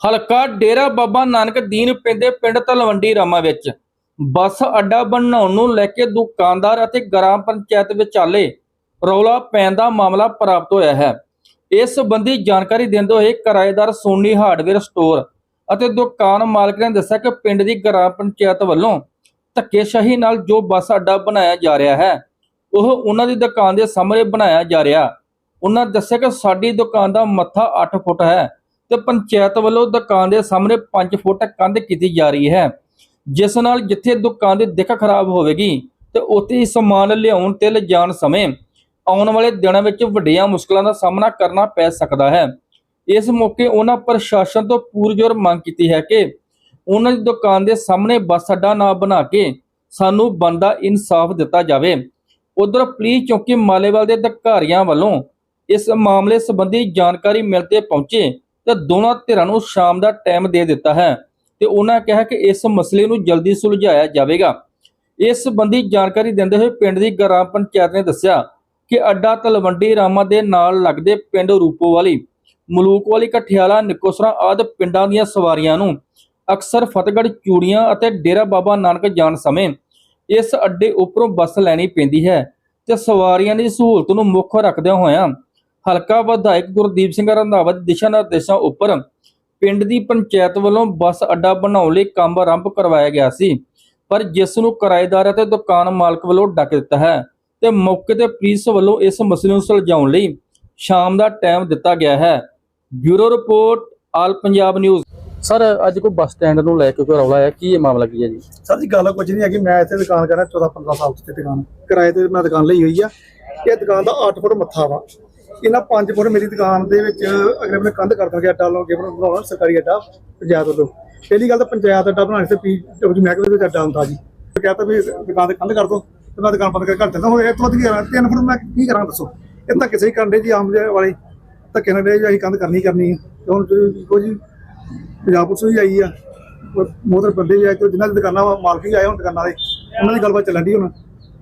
ਹਲਕਾ ਡੇਰਾ ਬਾਬਾ ਨਾਨਕ ਦੀਨ ਪੈਂਦੇ ਪਿੰਡ ਤਲਵੰਡੀ ਰਾਮਾ ਵਿੱਚ। ਬੱਸ ਅੱਡਾ ਬਣਾਉਣ ਨੂੰ ਲੈ ਕੇ ਦੁਕਾਨਦਾਰ ਅਤੇ ਗ੍ਰਾਮ ਪੰਚਾਇਤ ਵਿਚਾਲੇ ਰੌਲਾ ਪੈਣ ਦਾ ਮਾਮਲਾ ਪ੍ਰਾਪਤ ਹੋਇਆ ਹੈ। ਇਸ ਸੰਬੰਧੀ ਜਾਣਕਾਰੀ ਦਿੰਦੇ ਹੋਏ ਕਿਰਾਏਦਾਰ ਸੋਨੀ ਹਾਰਡਵੇਅਰ ਸਟੋਰ ਅਤੇ ਦੁਕਾਨ ਮਾਲਕ ਨੇ ਦੱਸਿਆ ਕਿ ਪਿੰਡ ਦੀ ਗ੍ਰਾਮ ਪੰਚਾਇਤ ਵੱਲੋਂ ਧੱਕੇਸ਼ਾਹੀ ਨਾਲ ਜੋ ਬੱਸ ਅੱਡਾ ਬਣਾਇਆ ਜਾ ਰਿਹਾ ਹੈ, ਉਹ ਉਹਨਾਂ ਦੀ ਦੁਕਾਨ ਦੇ ਸਾਹਮਣੇ ਬਣਾਇਆ ਜਾ ਰਿਹਾ। ਉਹਨਾਂ ਦੱਸਿਆ ਕਿ ਸਾਡੀ ਦੁਕਾਨ ਦਾ ਮੱਥਾ 8 ਫੁੱਟ ਹੈ। ਤੇ ਪੰਚਾਇਤ ਵੱਲੋਂ ਦੁਕਾਨ ਦੇ ਸਾਹਮਣੇ 5 ਫੁੱਟ ਕੰਧ ਕੀਤੀ ਜਾ ਰਹੀ ਹੈ, ਜਿਸ ਨਾਲ ਜਿੱਥੇ ਦੁਕਾਨ ਦੀ ਦਿੱਖ ਖਰਾਬ ਹੋਵੇਗੀ ਤੇ ਉੱਥੇ ਹੀ ਸਮਾਨ ਲਿਆਉਣ ਤੇ ਲਿਜਾਣ ਸਮੇਂ ਆਉਣ ਵਾਲੇ ਦਿਨਾਂ ਵਿੱਚ ਵੱਡੀਆਂ ਮੁਸ਼ਕਲਾਂ ਦਾ ਸਾਹਮਣਾ ਕਰਨਾ ਪੈ ਸਕਦਾ ਹੈ। ਇਸ ਮੌਕੇ ਉਹਨਾਂ ਪ੍ਰਸ਼ਾਸਨ ਤੋਂ ਪੂਰਜੋਰ ਮੰਗ ਕੀਤੀ ਹੈ ਕਿ ਉਹਨਾਂ ਦੀ ਦੁਕਾਨ ਦੇ ਸਾਹਮਣੇ ਬੱਸ ਅੱਡਾ ਨਾ ਬਣਾ ਕੇ ਸਾਨੂੰ ਬੰਦਾ ਇਨਸਾਫ ਦਿੱਤਾ ਜਾਵੇ। ਉਧਰ ਪੁਲਿਸ ਚੌਕੀ ਮਾਲੇਵਾਲ ਦੇ ਅਧਿਕਾਰੀਆਂ ਵੱਲੋਂ ਇਸ ਮਾਮਲੇ ਸੰਬੰਧੀ ਜਾਣਕਾਰੀ ਮਿਲ ਤੇ ਪਹੁੰਚੇ ਤੇ ਦੋਨਾਂ ਧਿਰਾਂ ਨੂੰ ਸ਼ਾਮ ਦਾ ਟਾਈਮ ਦੇ ਦਿੱਤਾ ਹੈ ਤੇ ਉਹਨਾਂ ਕਿਹਾ ਕਿ ਇਸ ਮਸਲੇ ਨੂੰ ਜਲਦੀ ਸੁਲਝਾਇਆ ਜਾਵੇਗਾ। ਇਸ ਸੰਬੰਧੀ ਜਾਣਕਾਰੀ ਦਿੰਦੇ ਹੋਏ ਪਿੰਡ ਦੀ ਗ੍ਰਾਮ ਪੰਚਾਇਤ ਨੇ ਦੱਸਿਆ ਕਿ ਅੱਡਾ ਤਲਵੰਡੀ ਰਾਮਾ ਦੇ ਨਾਲ ਲੱਗਦੇ ਪਿੰਡ ਰੂਪੋਵਾਲੀ, ਮਲੂਕਵਾਲੀ, ਕਠਿਆਲਾ, ਨਿਕੋਸਰਾ ਆਦਿ ਪਿੰਡਾਂ ਦੀਆਂ ਸਵਾਰੀਆਂ ਨੂੰ ਅਕਸਰ ਫਤਿਹਗੜ੍ਹ ਚੂੜੀਆਂ ਅਤੇ ਡੇਰਾ ਬਾਬਾ ਨਾਨਕ ਜਾਣ ਸਮੇਂ ਇਸ ਅੱਡੇ ਉੱਪਰੋਂ ਬੱਸ ਲੈਣੀ ਪੈਂਦੀ ਹੈ ਤੇ ਸਵਾਰੀਆਂ ਦੀ ਸਹੂਲਤ ਨੂੰ ਮੁੱਖ ਰੱਖਦਿਆਂ ਹੋਇਆਂ ਹਲਕਾ ਵਿਧਾਇਕ ਗੁਰਦੀਪ ਸਿੰਘ ਰੰਧਾਵਾ ਦੇ ਦਿਸ਼ਾ ਨਿਰਦੇਸ਼ਾਂ ਉੱਪਰ ਪਿੰਡ ਦੀ ਪੰਚਾਇਤ ਵੱਲੋਂ ਬੱਸ ਅੱਡਾ ਬਣਾਉਣ ਲਈ ਕੰਮ ਆਰੰਭ ਕਰਵਾਇਆ ਗਿਆ ਸੀ ਪਰ ਜਿਸ ਨੂੰ ਕਿਰਾਏਦਾਰ ਅਤੇ ਦੁਕਾਨ ਮਾਲਕ ਵੱਲੋਂ ਡੱਕ ਦਿੱਤਾ ਹੈ ਤੇ ਮੌਕੇ ਤੇ ਪੁਲਿਸ ਵੱਲੋਂ ਇਸ ਮਸਲੇ ਨੂੰ ਸੁਲਝਾਉਣ ਲਈ ਸ਼ਾਮ ਦਾ ਟਾਈਮ ਦਿੱਤਾ ਗਿਆ ਹੈ। Bureau report all Punjab news. Sir ਅੱਜ ਕੋਈ ਬੱਸ ਸਟੈਂਡ ਨੂੰ ਲੈ ਕੇ ਕੋਈ ਰੌਲਾ ਹੈ ਕੀ ਇਹ ਮਾਮਲਾ ਕੀ ਹੈ ਜੀ? ਸਰ ਜੀ ਗੱਲ ਕੁਝ ਨਹੀਂ ਹੈਗੀ। ਮੈਂ ਇੱਥੇ ਦੁਕਾਨ ਕਰ ਰਿਹਾ 14 15 ਸਾਲ ਤੋਂ ਦੁਕਾਨ। ਕਿਰਾਏ ਤੇ ਮੈਂ ਦੁਕਾਨ ਲਈ ਹੋਈ ਆ। ਇਹ ਦੁਕਾਨ ਦਾ 8 ਫੁੱਟ ਮੱਥਾ ਵਾ। ਇਹਨਾਂ ਪੰਜ ਫੁੱਟ ਮੇਰੀ ਦੁਕਾਨ ਦੇ ਵਿੱਚ ਅਗਲੇ ਆਪਣੇ ਕੰਧ ਕਰ ਦਾਂਗੇ ਅੱਡਾ ਲਾਉਂਗੇ ਬਣਾਉਣਾ ਸਰਕਾਰੀ ਅੱਡਾ ਪੰਚਾਇਤ ਵੱਲੋਂ। ਪਹਿਲੀ ਗੱਲ ਤਾਂ ਪੰਚਾਇਤ ਅੱਡਾ ਬਣਾਉਣ ਤੇ ਪੀ ਮਹਿਕਮੇ ਦੇ ਵਿੱਚ ਅੱਡਾ ਹੁੰਦਾ ਜੀ। ਤੇ ਵੀ ਦੁਕਾਨ ਤੇ ਕੰਧ ਕਰ ਦੋ, ਤੇ ਮੈਂ ਦੁਕਾਨ ਬੰਦ ਕਰਕੇ ਘਰ ਚੱਲਦਾ। ਹੁਣ ਇਹ ਵੱਧ ਕੀ ਕਰਾਂ 3 ਫੁੱਟ ਮੈਂ ਕੀ ਕਰਾਂ ਦੱਸੋ? ਇਹ ਤਾਂ ਕਿਸੇ ਹੀ ਕਰਨ ਦੇ ਜੀ ਆਮ ਜਿਹੇ ਵਾਲੇ ਧੱਕੇ ਨਾਲ ਦੇ ਜੀ, ਅਸੀਂ ਕੰਧ ਕਰਨੀ ਕਰਨੀ ਹੈ ਹੁਣ ਦੇਖੋ ਜੀ, ਪੰਜਾਬ ਪੁਲਿਸ ਵੀ ਆਈ ਆ। ਮੋਦਰ ਬੰਦੇ ਵੀ ਆਏ, ਤੇ ਜਿਨ੍ਹਾਂ ਦੀ ਦੁਕਾਨਾਂ ਮਾਲਕ ਵੀ ਆਏ ਹੁਣ ਦੁਕਾਨਾਂ ਦੇ, ਉਹਨਾਂ ਦੀ ਗੱਲਬਾਤ ਚੱਲਣ ਦੀ ਹੁਣ।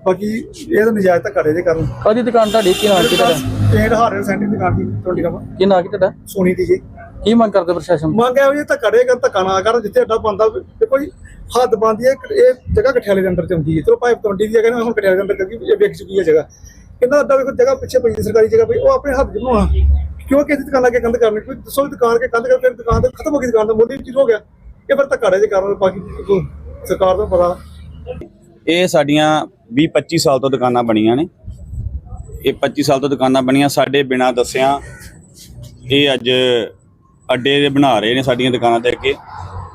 ਬਾਕੀ ਇਹ ਤਾਂ ਨਜਾਇਜ਼ ਧੱਕਾ ਦੇ ਦੇ ਕਰਨ। ਕਾਦੀ ਦੁਕਾਨ ਤੁਹਾਡੀ? ਕੀ ਨਾਮ ਕੀ ਤੁਹਾਡਾ? ਪੇਂਟ ਹਾਰਡਵੇਅਰ ਸੈਂਟਰ ਦੀ ਦੁਕਾਨ ਦੀ ਤੁਹਾਡੀ ਕੰਮ ਕੀ ਨਾਮ ਕੀ ਤੁਹਾਡਾ? ਸੋਨੀ ਦੀ ਜੀ। ਕੀ ਮੰਗ ਕਰਦੇ ਪ੍ਰਸ਼ਾਸਨ ਮੰਗ ਇਹੋ ਜੀ ਧੱਕਾ ਦੇ ਕਰ ਧੱਕਾ ਨਾ ਕਰ ਜਿੱਥੇ ਅੱਡਾ ਬੰਦਾ ਦੇਖੋ ਜੀ ਹੱਦ ਬੰਦੀ ਹੈ ਇਹ ਜਗ੍ਹਾ ਕਠਿਆਲੇ ਦੇ ਅੰਦਰ ਚ ਆਉਂਦੀ ਹੈ ਚਲੋ ਭਾਵੇਂ ਤਵੰਡੀ ਦੀ ਜਗ੍ਹਾ ਨੇ ਹੁਣ ਕਠਿਆਲੇ ਦੇ ਅੰਦਰ ਗਈ ਇਹ ਵਿਕ ਚੁੱਕੀ ਹੈ ਜਗ੍ਹਾ। ਇਹਨਾਂ ਅੱਡਾ ਵੇਖੋ ਜਗ੍ਹਾ ਪਿੱਛੇ ਪਈ ਹੈ ਸਰਕਾਰੀ ਜਗ੍ਹਾ ਪਈ ਉਹ ਆਪਣੇ ਹੱਥ ਬਣਾਉਣਾ। ਕਿਉਂ ਕਿਸੇ ਦੁਕਾਨ ਅੱਗੇ ਕੰਧ ਕਰਨੀ? ਕੋਈ ਦੱਸੋ ਵੀ ਦੁਕਾਨ ਕੇ ਕੰਧ ਕਰ ਫਿਰ ਦੁਕਾਨ ਤੇ ਖਤਮ ਹੋ ਗਈ ਦੁਕਾਨ ਦਾ ਮੁੱਲ ਹੀ ਚੀਜ਼ ਹੋ ਗਿਆ। ਇਹ ਫਿਰ ਧੱਕਾ ਦੇ ਕਾਰਨ ਬਾਕੀ ਕੋਈ ਸਰਕਾਰ ਨੂੰ ਪਤਾ ਇਹ ਸਾਡੀਆਂ 20 25 ਸਾਲ ਤੋਂ ਦੁਕਾਨਾਂ ਬਣੀਆਂ ਨੇ। ਇਹ 25 ਸਾਲ ਤੋਂ ਦੁਕਾਨਾਂ ਬਣੀਆਂ। ਸਾਡੇ ਬਿਨਾ ਦੱਸਿਆਂ ਇਹ ਅੱਜ ਅੱਡੇ ਦੇ ਬਣਾ ਰਹੇ ਨੇ ਸਾਡੀਆਂ ਦੁਕਾਨਾਂ ਦੇ ਅੱਗੇ।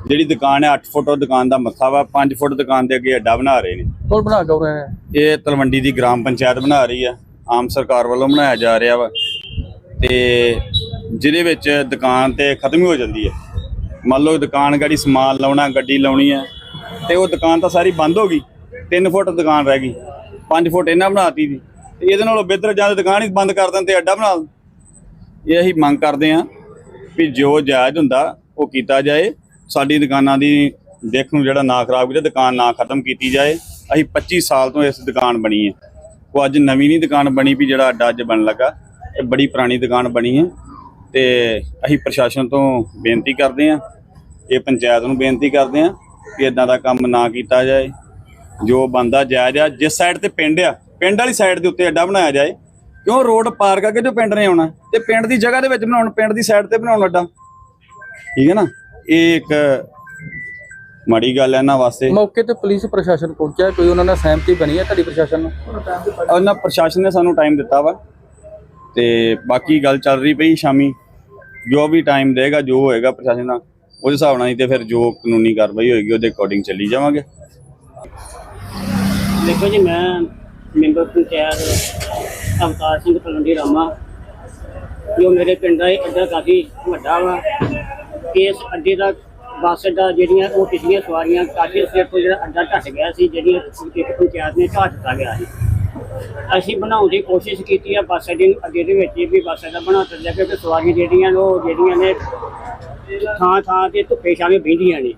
ਜਿਹੜੀ ਦੁਕਾਨ ਹੈ 8 ਫੁੱਟ ਉਹ ਦੁਕਾਨ ਦਾ ਮੱਥਾ ਵਾ। 5 ਫੁੱਟ ਦੁਕਾਨ ਦੇ ਅੱਗੇ ਅੱਡਾ ਬਣਾ ਰਹੇ ਨੇ। ਕੋਲ ਬਣਾ ਕੇ ਰਹੇ ਹੈ? ਇਹ ਤਲਵੰਡੀ ਦੀ ਗ੍ਰਾਮ ਪੰਚਾਇਤ ਬਣਾ ਰਹੀ ਆ। ਆਮ ਸਰਕਾਰ ਵੱਲੋਂ ਬਣਾਇਆ ਜਾ ਰਿਹਾ ਵਾ। ਤੇ ਜਿਹਦੇ ਵਿੱਚ ਦੁਕਾਨ ਤੇ ਖਤਮ ਹੀ ਹੋ ਜਾਂਦੀ ਹੈ ਮੰਨ ਲਓ ਦੁਕਾਨ ਗਾੜੀ ਸਮਾਨ ਲਾਉਣਾ ਗੱਡੀ ਲਾਉਣੀ ਹੈ ਤੇ ਉਹ ਦੁਕਾਨ ਤਾਂ ਸਾਰੀ ਬੰਦ ਹੋ ਗਈ। 3 ਫੁੱਟ ਦੁਕਾਨ ਰਹਿ ਗਈ 5 ਫੁੱਟ ਇਹਨਾਂ ਬਣਾਤੀ ਦੀ। ਤੇ ਇਹਦੇ ਨਾਲੋਂ ਬਿਹਤਰ ਜਾਂ ਦੁਕਾਨ ਹੀ ਬੰਦ ਕਰ ਦੇਣ ਤੇ ਅੱਡਾ ਬਣਾ ਦੇਣ ਇਹ ਅਸੀਂ ਮੰਗ ਕਰਦੇ ਹਾਂ ਵੀ ਜੋ ਜਾਇਜ਼ ਹੁੰਦਾ, ਉਹ ਕੀਤਾ ਜਾਏ। ਸਾਡੀ ਦੁਕਾਨਾਂ ਦੀ ਦੇਖ ਨੂੰ ਜਿਹੜਾ ਨਾ ਖਰਾਬ ਕੀਤਾ, ਦੁਕਾਨ ਨਾ ਖਤਮ ਕੀਤੀ ਜਾਏ। ਅਸੀਂ 25 ਸਾਲ ਤੋਂ ਇਸ ਦੁਕਾਨ ਬਣੀ ਹੈ। ਉਹ ਅੱਜ ਨਵੀਂ ਨਹੀਂ ਦੁਕਾਨ ਬਣੀ ਵੀ ਜਿਹੜਾ ਅੱਡਾ ਅੱਜ ਬਣਨ ਲੱਗਾ। ਇਹ ਬੜੀ ਪੁਰਾਣੀ ਦੁਕਾਨ ਬਣੀ ਹੈ। ਤੇ ਅਸੀਂ ਪ੍ਰਸ਼ਾਸਨ ਤੋਂ ਬੇਨਤੀ ਕਰਦੇ ਹਾਂ, ਇਹ ਪੰਚਾਇਤ ਨੂੰ ਬੇਨਤੀ ਕਰਦੇ ਹਾਂ ਕਿ ਇਦਾਂ ਦਾ ਕੰਮ ਨਾ ਕੀਤਾ ਜਾਏ। ਜੋ ਬੰਦਾ ਜਾਇਜ਼ ਆ ਜਿਸ ਸਾਈਡ ਤੇ ਪਿੰਡ ਆ ਪਿੰਡ ਵਾਲੀ ਸਾਈਡ ਦੇ ਉੱਤੇ ਅੱਡਾ ਬਣਾਇਆ ਜਾਏ। ਕਿਉਂ ਰੋਡ ਪਾਰ ਕਰਕੇ ਜੋ ਪਿੰਡ ਨੇ ਆਉਣਾ? ਤੇ ਪਿੰਡ ਦੀ ਜਗ੍ਹਾ ਦੇ ਵਿੱਚ ਬਣਾਉਣ ਪਿੰਡ ਦੀ ਸਾਈਡ ਤੇ ਬਣਾਉਣ ਅੱਡਾ। ਠੀਕ ਹੈ ਨਾ? ਇਹ ਇੱਕ ਮਾੜੀ ਗੱਲ ਹੈ ਇਹਨਾਂ ਵਾਸਤੇ। ਮੌਕੇ ਤੇ ਪੁਲਿਸ ਪ੍ਰਸ਼ਾਸਨ ਪਹੁੰਚਿਆ ਕੋਈ ਉਹਨਾਂ ਨਾਲ ਸਹਿਮਤੀ ਬਣੀ ਹੈ ਤੁਹਾਡੀ ਪ੍ਰਸ਼ਾਸਨ ਨੂੰ? ਉਹਨਾਂ ਪ੍ਰਸ਼ਾਸਨ ਨੇ ਸਾਨੂੰ ਟਾਈਮ ਦਿੱਤਾ ਵਾ। ਤੇ ਬਾਕੀ ਗੱਲ ਚੱਲ ਰਹੀ ਪਈ ਸ਼ਾਮੀ। ਜੋ ਵੀ ਟਾਈਮ ਦੇਗਾ ਜੋ ਹੋਏਗਾ ਪ੍ਰਸ਼ਾਸਨ ਨਾਲ ਉਹਦੇ ਹਿਸਾਬ ਨਾਲ ਹੀ ਤੇ ਫਿਰ ਜੋ ਕਾਨੂੰਨੀ ਕਾਰਵਾਈ ਹੋਏਗੀ ਉਹਦੇ ਅਕੋਰਡਿੰਗ ਚੱਲੀ ਜਾਵਾਂਗੇ। ਦੇਖੋ ਜੀ, ਮੈਂ ਮੈਂਬਰ ਪੰਚਾਇਤ ਅਵਤਾਰ ਸਿੰਘ ਤਲਵੰਡੀ ਰਾਮਾ, ਜੋ ਮੇਰੇ ਪਿੰਡ ਦਾ ਇਹ ਅੱਡਾ ਕਾਫੀ ਵੱਡਾ ਵਾ। ਇਸ ਅੱਡੇ ਦਾ ਬੱਸ ਅੱਡਾ ਜਿਹੜੀਆਂ ਉਹ ਪਿਛਲੀਆਂ ਸਵਾਰੀਆਂ ਕਾਫੀ ਸਿਰ ਤੋਂ ਜਿਹੜਾ ਅੱਡਾ ਢੱਟ ਗਿਆ ਸੀ ਜਿਹੜੀ ਇੱਕ ਪੰਚਾਇਤ ਨੇ ਢਾਹ ਦਿੱਤਾ ਗਿਆ ਸੀ। ਅਸੀਂ ਬਣਾਉਣ ਦੀ ਕੋਸ਼ਿਸ਼ ਕੀਤੀ ਆ ਬੱਸ ਅੱਡੇ ਨੂੰ ਅੱਡੇ ਦੇ ਵਿੱਚ ਵੀ ਬੱਸ ਅੱਡਾ ਬਣਾ ਦਿੱਤਾ ਕਿਉਂਕਿ ਸਵਾਰੀਆਂ ਜਿਹੜੀਆਂ ਉਹ ਜਿਹੜੀਆਂ ਨੇ ਥਾਂ ਥਾਂ ਤੇ ਧੁੱਪੇ ਛਾਵੇਂ ਬਹਿੰਦੀਆਂ ਨੇ।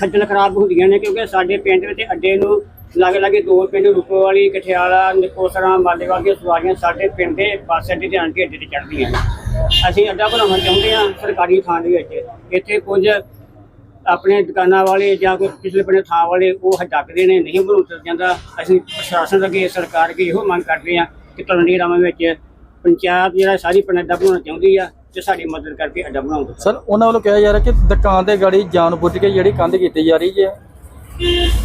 ਖੱਜਲ ਖਰਾਬ ਹੁੰਦੀਆਂ ਨੇ, ਕਿਉਂਕਿ ਸਾਡੇ ਪਿੰਡ ਵਿੱਚ ਅੱਡੇ ਨੂੰ ਲਾਗੇ ਲਾਗੇ ਦੋ ਪਿੰਡ ਰੂਪੋ ਵਾਲੀ ਕਠਿਆਲਾ, ਨਿਕੋਸਰਾ ਮਾਲੇਵਾਲ ਦੀਆਂ ਸਵਾਰੀਆਂ, ਸਾਡੇ ਪਿੰਡ ਦੇ ਬੱਸ ਅੱਡੇ ਤੇ ਆਣ ਕੇ ਅੱਡੇ ਤੇ ਚੜ੍ਹਦੀਆਂ ਨੇ। ਅਸੀਂ ਅੱਡਾ ਬਣਾਉਣਾ ਚਾਹੁੰਦੇ ਹਾਂ ਸਰਕਾਰੀ ਥਾਂ ਦੇ ਵਿੱਚ। ਇੱਥੇ ਕੁਝ ਆਪਣੇ ਦੁਕਾਨਾਂ ਵਾਲੇ ਜਾਂ ਕੋਈ ਪਿਛਲੇ ਪਿੰਡ ਥਾਂ ਵਾਲੇ ਉਹ ਹਟਕਦੇ ਨੇ, ਨਹੀਂ ਬਣਾਉਣ ਜਾਂਦਾ। ਅਸੀਂ ਪ੍ਰਸ਼ਾਸਨ ਅੱਗੇ, ਸਰਕਾਰ ਅੱਗੇ ਇਹੋ ਮੰਗ ਕਰਦੇ ਹਾਂ ਕਿ ਤਲੰਡੀ ਰਾਮਾਂ ਵਿੱਚ ਪੰਚਾਇਤ ਜਿਹੜਾ ਸਾਰੀ ਪਿੰਡ ਅੱਡਾ ਬਣਾਉਣਾ ਚਾਹੁੰਦੀ ਆ ਤੇ ਸਾਡੀ ਮਦਦ ਕਰਕੇ ਅੱਡਾ ਬਣਾਉਣ ਦਿਓ ਸਰ, ਉਹਨਾਂ ਵੱਲੋਂ ਕਿਹਾ ਜਾ ਰਿਹਾ ਕਿ ਦੁਕਾਨ ਦੇ ਗਾੜੀ ਜਾਣ ਬੁੱਝ ਕੇ ਜਿਹੜੀ ਕੰਧ ਕੀਤੀ ਜਾ ਰਹੀ ਹੈ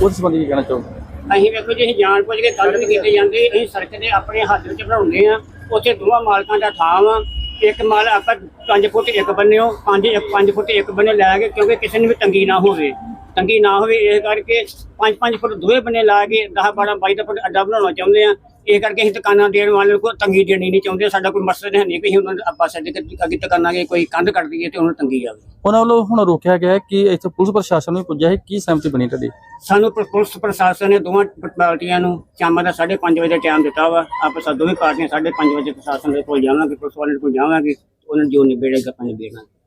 ਉਸ ਸੰਬੰਧੀ ਕੀ ਕਹਿਣਾ ਚਾਹੋਗੇ? ਅਸੀਂ ਵੇਖੋ ਜੀ ਅਸੀਂ ਜਾਣ ਬੁੱਝ ਕੇ ਕੰਧ ਨਹੀਂ ਕੀਤੇ ਜਾਂਦੇ। ਅਸੀਂ ਸੜਕ ਦੇ ਆਪਣੇ ਹੱਥ ਵਿੱਚ ਬਣਾਉਂਦੇ ਆ ਉੱਥੇ ਦੋਵਾਂ ਮਾਲਕਾਂ ਦਾ ਥਾਂ ਵਾ। ਇੱਕ ਮਾਲ ਆਪਾਂ 5 ਫੁੱਟ ਇੱਕ ਬੰਨਿਓ 5 5 ਫੁੱਟ ਇੱਕ ਬੰਨੇ ਲੈ ਕੇ ਕਿਉਂਕਿ ਕਿਸੇ ਨੂੰ ਵੀ ਤੰਗੀ ਨਾ ਹੋਵੇ। ਤੰਗੀ ਨਾ ਹੋਵੇ ਇਹ ਕਰਕੇ 5-5 ਫੁੱਟ ਦੋਵੇਂ ਬੰਨੇ ਲਾ ਕੇ 10 12 22 ਫੁੱਟ ਅੱਡਾ ਬਣਾਉਣਾ ਚਾਹੁੰਦੇ ਆ ਇਹ ਕਰਕੇ ਅਸੀਂ ਦੁਕਾਨਾਂ ਦੇਣ ਵਾਲੇ ਨੂੰ ਕੋਈ ਤੰਗੀ ਦੇਣੀ ਨਹੀਂ ਚਾਹੁੰਦੇ ਸਾਡਾ ਕੋਈ ਮਕਸਦ ਹੈ ਨਹੀਂ ਕਿ ਅਸੀਂ ਉਹਨਾਂ ਨੂੰ ਆਪਾਂ ਸਾਡੇ ਕਿ ਅੱਗੇ ਦੁਕਾਨਾਂ ਕੇ ਕੋਈ ਕੰਧ ਕੱਢ ਦਈਏ ਤੇ ਉਹਨਾਂ ਨੂੰ ਤੰਗੀ ਆਵੇ। ਉਹਨਾਂ ਵੱਲੋਂ ਹੁਣ ਰੋਕਿਆ ਗਿਆ ਹੈ ਕਿ ਇੱਥੇ ਪੁਲਿਸ ਪ੍ਰਸ਼ਾਸਨ ਨੂੰ ਪੁੱਜਿਆ ਹੈ ਕੀ ਸਹਿਮਤੀ ਬਣੀ ਤੁਹਾਡੀ? ਸਾਨੂੰ ਪੁ- ਪੁਲਿਸ ਪ੍ਰਸ਼ਾਸਨ ਨੇ ਦੋਵਾਂ ਪਾਰਟੀਆਂ ਨੂੰ ਸ਼ਾਮਾਂ ਦਾ 5:30 ਵਜੇ ਟਾਈਮ ਦਿੱਤਾ ਵਾ। ਆਪਾਂ ਸਾ ਦੋਵੇਂ ਪਾਰਟੀਆਂ 5:30 ਵਜੇ ਪ੍ਰਸ਼ਾਸਨ ਦੇ ਕੋਲ ਜਾਵਾਂਗੇ ਪੁਲਿਸ ਵਾਲਿਆਂ ਦੇ ਕੋਲ ਜਾਵਾਂਗੇ ਉਹਨਾਂ ਨੂੰ ਜੋ ਨਿਬੇੜੇਗਾ ਆਪਾਂ ਨਿਬੇੜਾਂਗੇ।